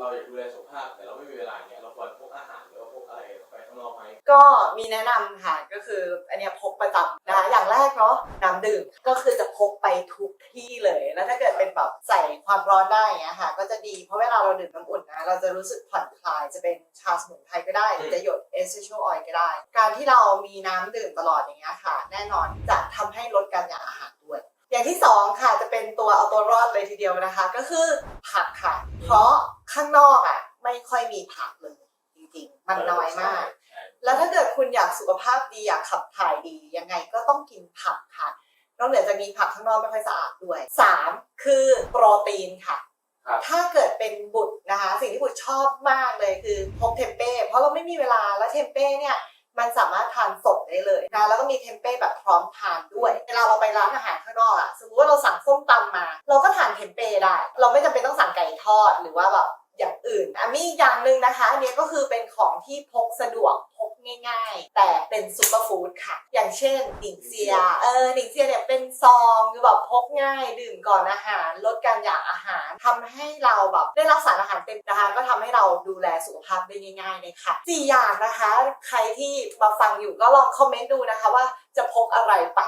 เราอยากดูแลสุขภาพ แต่เราไม่มีเวลาเนี่ยเราควรพกอาหารหรือว่าพกอะไรไปข้างนอกไหมก็มีแนะนำค่ะก็คืออันเนี้ยพกประจำนะคะอย่างแรกเนาะน้ำดื่มก็คือจะพกไปทุกที่เลย แล้วถ้าเกิดเป็นแบบใส่ความร้อนได้อย่างเงี้ยค่ะก็จะดีเพราะเวลาเราดื่มน้ำอุ่นนะเราจะรู้สึกผ่อนคลายจะเป็นชาสมุนไพรก็ได้ หรือจะหยดเอสเซนเชียลออยล์ก็ได้ การที่เรามีน้ำดื่มตลอดอย่างเงี้ยค่ะ แน่นอนจะทำให้ลดการอยากอาหารด้วย อย่างที่สองค่ะจะเป็นตัวเอาตัวรอดเลยทีเดียวนะคะ ก็คือผักค่ะ เพราะ ข้างนอกอะ ไม่ค่อยมีผักเลยจริงๆ มันน้อยมากใช่แล้วถ้าเกิดคุณอยากสุขภาพดีอยากขับถ่ายดียังไงก็ต้องกินผักค่ะนอกเหนือจากนี้ผักข้างนอกไม่ค่อยสะอาดด้วย 3. คือโปรตีนค่ะครับถ้าเกิดเป็นบุตรนะคะ สิ่งที่บุตรชอบมากเลยคือพกเทมเป้เพราะเราไม่มีเวลาแล้วเทมเป้เนี่ยมันสามารถทานสดได้เลยนะแล้วก็มีเทมเป้แบบพร้อมทานด้วยเวลาเราไปร้านอาหารข้างนอกอะสมมติว่าเราสั่งส้มตำมา เราก็ทานเทมเป้ได้ เราไม่จำเป็นต้องสั่งไก่ทอดหรือว่าแบบ อื่นอะมีอีกอย่างหนึ่งนะคะอันนี้ก็คือเป็นของที่พกสะดวกพกง่ายๆ แต่เป็นซูเปอร์ฟู้ดค่ะ อย่างเช่นหนิงเซียเออหนิงเซียเนี่ยเป็นซองคือแบบพกง่ายดื่มก่อนอาหาร ลดการอยากอาหารทำให้เราแบบได้รับสารอาหารเต็มนะคะก็ทำให้เราดูแลสุขภาพได้ง่ายๆเลยค่ะสี่อย่างนะคะ ใครที่มาฟังอยู่ก็ลองคอมเมนต์ดูนะคะว่าจะพกอะไรไป